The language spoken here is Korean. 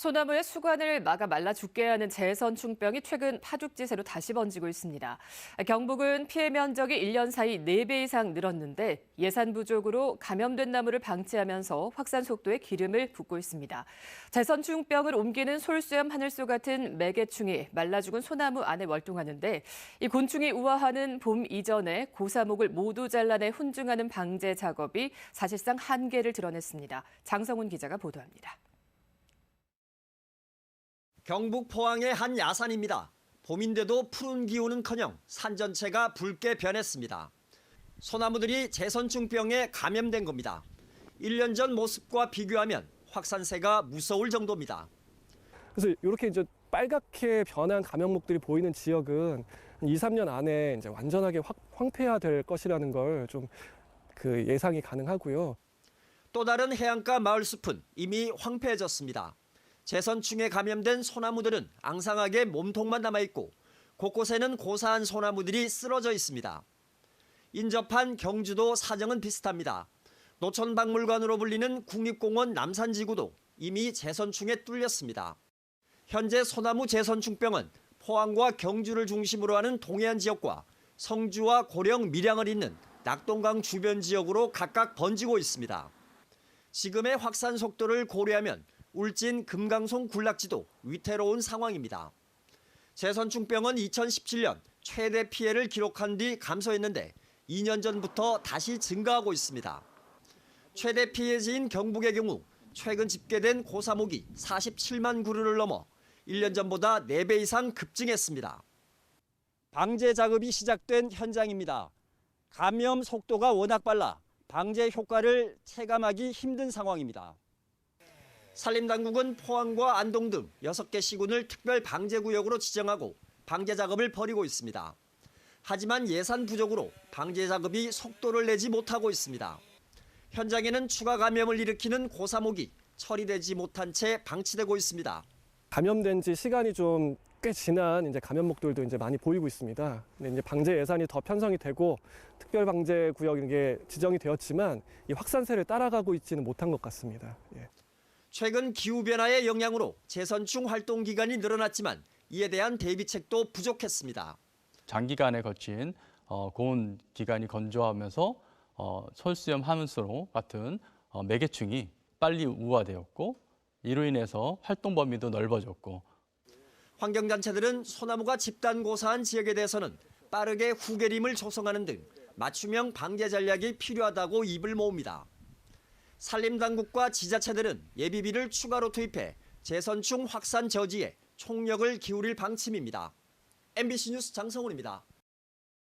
소나무의 수관을 막아 말라 죽게 하는 재선충병이 최근 파죽지세로 다시 번지고 있습니다. 경북은 피해 면적이 1년 사이 4배 이상 늘었는데 예산 부족으로 감염된 나무를 방치하면서 확산 속도에 기름을 붓고 있습니다. 재선충병을 옮기는 솔수염 하늘소 같은 매개충이 말라 죽은 소나무 안에 월동하는데 이 곤충이 우아하는 봄 이전에 고사목을 모두 잘라내 훈증하는 방제 작업이 사실상 한계를 드러냈습니다. 장성훈 기자가 보도합니다. 경북 포항의 한 야산입니다. 봄인데도 푸른 기운은커녕 산 전체가 붉게 변했습니다. 소나무들이 재선충병에 감염된 겁니다. 1년 전 모습과 비교하면 확산세가 무서울 정도입니다. 그래서 이렇게 이제 빨갛게 변한 감염목들이 보이는 지역은 2, 3년 안에 이제 완전하게 확, 황폐화될 것이라는 걸 좀 그 예상이 가능하고요. 또 다른 해안가 마을 숲은 이미 황폐해졌습니다. 재선충에 감염된 소나무들은 앙상하게 몸통만 남아있고 곳곳에는 고사한 소나무들이 쓰러져 있습니다. 인접한 경주도 사정은 비슷합니다. 노천박물관으로 불리는 국립공원 남산지구도 이미 재선충에 뚫렸습니다. 현재 소나무 재선충병은 포항과 경주를 중심으로 하는 동해안 지역과 성주와 고령, 밀양을 잇는 낙동강 주변 지역으로 각각 번지고 있습니다. 지금의 확산 속도를 고려하면 울진 금강송 군락지도 위태로운 상황입니다. 재선충병은 2017년 최대 피해를 기록한 뒤 감소했는데 2년 전부터 다시 증가하고 있습니다. 최대 피해지인 경북의 경우 최근 집계된 고사목이 47만 그루를 넘어 1년 전보다 4배 이상 급증했습니다. 방제 작업이 시작된 현장입니다. 감염 속도가 워낙 빨라 방제 효과를 체감하기 힘든 상황입니다. 산림당국은 포항과 안동 등 6개 시군을 특별 방제구역으로 지정하고 방제 작업을 벌이고 있습니다. 하지만 예산 부족으로 방제 작업이 속도를 내지 못하고 있습니다. 현장에는 추가 감염을 일으키는 고사목이 처리되지 못한 채 방치되고 있습니다. 감염된 지 시간이 좀 꽤 지난 이제 감염목들도 이제 많이 보이고 있습니다. 근데 이제 방제 예산이 더 편성이 되고 특별 방제 구역 이게 지정이 되었지만 이 확산세를 따라가고 있지는 못한 것 같습니다. 예. 최근 기후변화의 영향으로 재선충 활동 기간이 늘어났지만 이에 대한 대비책도 부족했습니다. 장기간에 거친 어, 고온 기간이 건조하면서 어, 솔수염 하문수로 같은 어, 매개충이 빨리 우화되었고 이로 인해서 활동 범위도 넓어졌고 환경단체들은 소나무가 집단 고사한 지역에 대해서는 빠르게 후계림을 조성하는 등 맞춤형 방제 전략이 필요하다고 입을 모읍니다. 산림당국과 지자체들은 예비비를 추가로 투입해 재선충 확산 저지에 총력을 기울일 방침입니다. MBC 뉴스 장성훈입니다.